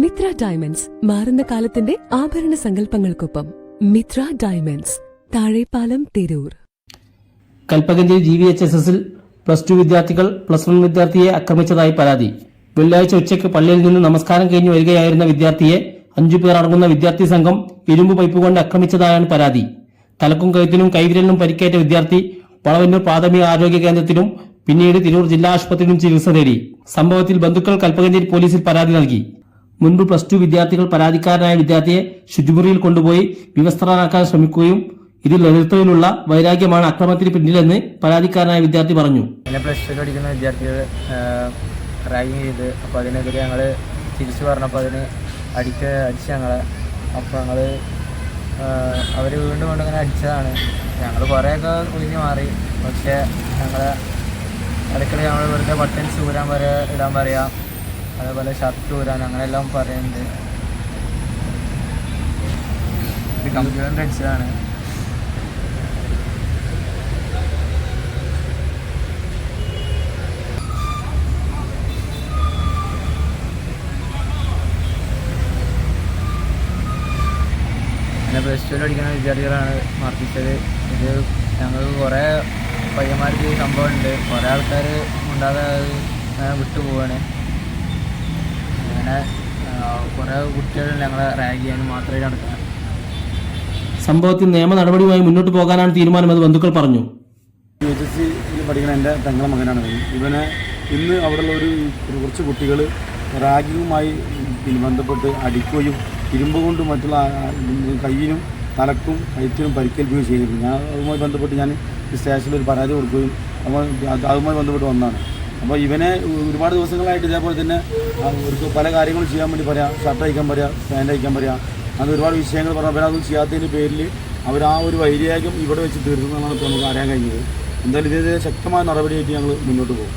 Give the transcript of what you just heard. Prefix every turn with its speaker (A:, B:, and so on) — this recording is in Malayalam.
A: മിത്ര ഡയമണ്ട്സ് മാറുന്ന കാലത്തിന്റെ ആഭരണ സങ്കല്പങ്ങൾക്കൊപ്പം Mitra diamonds Thazhepalam Tirur.
B: Kalpakanchery G V H S എസിൽ പ്ലസ് ടു വിദ്യാർത്ഥികൾ പ്ലസ് വൺ വിദ്യാർത്ഥിയെ ആക്രമിച്ചതായി പരാതി. വെള്ളിയാഴ്ച ഉച്ചയ്ക്ക് പള്ളിയിൽ നിന്ന് നമസ്കാരം കഴിഞ്ഞ് വരികയായിരുന്ന വിദ്യാർത്ഥിയെ അഞ്ചു പേർ അടങ്ങുന്ന വിദ്യാർത്ഥി സംഘം ഇരുമ്പ് പൈപ്പ് കൊണ്ട് ആക്രമിച്ചതായാണ് പരാതി. തലക്കും കഴുത്തിനും കൈവിരലിനും പരിക്കേറ്റ വിദ്യാർത്ഥി വളവന്നൂർ പ്രാഥമിക ആരോഗ്യ കേന്ദ്രത്തിലും പിന്നീട് തിരൂർ ജില്ലാ ആശുപത്രിയിലും ചികിത്സ തേടി സംഭവത്തിൽ ബന്ധുക്കൾ കൽപ്പകഞ്ചേരി പോലീസിൽ പരാതി നൽകി. മുൻപ് പ്ലസ് ടു വിദ്യാർത്ഥികൾ പരാതിക്കാരനായ വിദ്യാർത്ഥിയെ ശുചിമുറിയിൽ കൊണ്ടുപോയി വിവസ്ത്രനാക്കാൻ ശ്രമിക്കുകയും ഇതിൽ നേതൃത്വത്തിലുള്ള വൈരാഗ്യമാണ് അക്രമത്തിന് പിന്നിലെന്ന് പരാതിക്കാരനായ വിദ്യാർത്ഥി പറഞ്ഞു.
C: എന്നെ പ്ലസ് ടു പഠിക്കുന്ന വിദ്യാർത്ഥികൾ റാഗിങ് ചെയ്ത് അപ്പോൾ അതിനെതിരെ ഞങ്ങൾ തിരിച്ചു പറഞ്ഞപ്പോൾ അതിന് അടിക്ക അടിച്ച് ഞങ്ങളെ. അപ്പോൾ ഞങ്ങൾ അവർ വീണ്ടും വീണ്ടും ഇങ്ങനെ അടിച്ചതാണ്. ഞങ്ങൾ കുറേയൊക്കെ ഒഴിഞ്ഞ് മാറി. പക്ഷേ ഞങ്ങളെ ഇടയ്ക്കിടെ ഞങ്ങൾ വെറുതെ ബട്ടൺസ് ഊരാൻ പറയാ ഇടാൻ പറയാം. അതേപോലെ ഷർട്ട് ഊരാൻ അങ്ങനെയെല്ലാം പറയുന്നുണ്ട്. ഇത് കമ്പ്യൂട്ടറിന്റെ അടിച്ചതാണ്. പിന്നെ പ്ലസ് ടു പഠിക്കുന്ന വിദ്യാർത്ഥികളാണ് മർദ്ദിച്ചത്. ഇത് ഞങ്ങൾക്ക് കുറേ പയ്യന്മാർക്ക് ഈ സംഭവം ഉണ്ട്. കുറേ ആൾക്കാർ ഉണ്ടാകാതെ വിട്ടുപോവാണ്. ആ, കുറേ കുട്ടികൾ ഞങ്ങളെ റാഗ് ചെയ്യാൻ മാത്രമേ നടക്കുന്നത്.
B: സംഭവത്തിൽ നിയമ നടപടിയുമായി മുന്നോട്ട് പോകാനാണ് തീരുമാനമെന്ന് ബന്ധുക്കൾ പറഞ്ഞു.
D: യു എച്ച് എസ് സിയിൽ പഠിക്കുന്ന എന്റെ പെങ്ങളെ മകനാണ് ഇവനെ ഇന്ന് അവിടെയുള്ള ഒരു കുറച്ച് കുട്ടികൾ റാഗിങ്ങുമായി പിന്നെ ബന്ധപ്പെട്ട് അടിക്കുകയും ഇരുമ്പ് കൊണ്ട് മറ്റുള്ള കയ്യിനും തലക്കും കയറ്റിനും പരിക്കേൽക്കുകയും ചെയ്തിരുന്നു. ഞാൻ അതുമായി ബന്ധപ്പെട്ട് ഞാൻ സ്റ്റേഷനിൽ ഒരു പരാതി കൊടുക്കുകയും അതുമായി ബന്ധപ്പെട്ട് വന്നതാണ്. അപ്പോൾ ഇവനെ ഒരുപാട് ദിവസങ്ങളായിട്ട് ഇതേപോലെ തന്നെ അവർക്ക് പല കാര്യങ്ങളും ചെയ്യാൻ വേണ്ടി പറയാം. ഷർട്ട് അയക്കാൻ പറയാം പാന്റ് അയക്കാൻ പറയാം. അത് ഒരുപാട് വിഷയങ്ങൾ പറഞ്ഞാൽ അവരതും ചെയ്യാത്തതിന്റെ പേരിൽ അവർ ആ ഒരു വൈരാഗ്യം ഇവിടെ വെച്ച് തീർക്കുന്നതാണ് ഇപ്പോൾ നമുക്ക് അറിയാൻ കഴിഞ്ഞത്. എന്തായാലും ഇതേ ശക്തമായ നടപടിയായിട്ട് ഞങ്ങൾ മുന്നോട്ട് പോകും.